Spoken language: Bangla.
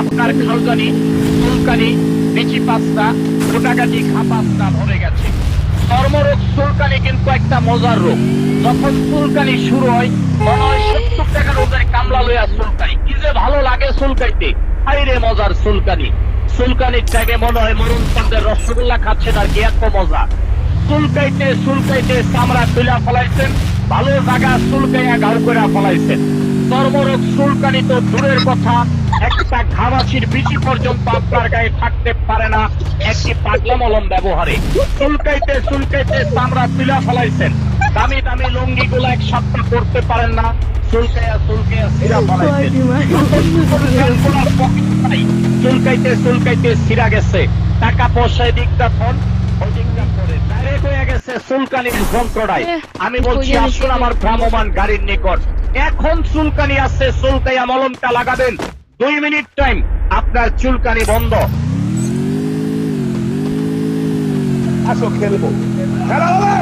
আপনার খালজানি চুলকানি, বেচি পাস্তা, গোটাগাটি খাপাস্তা ভরে গেছে। চর্মরোগ চুলকানি কিন্তু একটা মজার রোগ। যখন চুলকানি শুরু হয়, মনে হয় সত্তর টাকা রোগের কামলা লইয়া চুলকাই। কি যে ভালো লাগে চুলকাইতে। হাইরে মজার চুলকানি। চুলকানির টাইমে মনে হয় মরুন চন্দ্রের রসগোল্লা খাচ্ছেন আর কি এত মজা। চুলকাইতে চুলকাইতে চামড়া তুলা ফলাইছেন, ভালো জায়গা চুলকাইয়া গাল করে ফলাইছেন। চর্মরোগ চুলকানি তো দূরের কথা, একটা ঘামাচির বিচি পর্যন্ত আপনার গায়ে থাকতে পারে না, একটি পাগলা মলম ব্যবহারে। চুলকাইতে চুলকাইতে চামড়া তুলা ফলাইছেন। দামি দামি লুঙ্গি গুলো এক সপ্তাহ করতে পারেন না চুলকাইয়া চুলকাইয়া সিরা ফলাইছেন। চুলকাইতে চুলকাইতে সিরা গেছে। টাকা পয়সায় দিকটা ফোন ডাইরেক্ট হয়ে গেছে চুলকানির যন্ত্রণায় আমি বলছি আসুন আমার ভ্রাম্যমান গাড়ির নিকট। এখন চুলকানি আছে চুলকাইয়া মলমটা লাগাবেন। দুই মিনিট টাইম আপনার চুলকানি বন্ধ। আসো খেলব। খেলা হবে!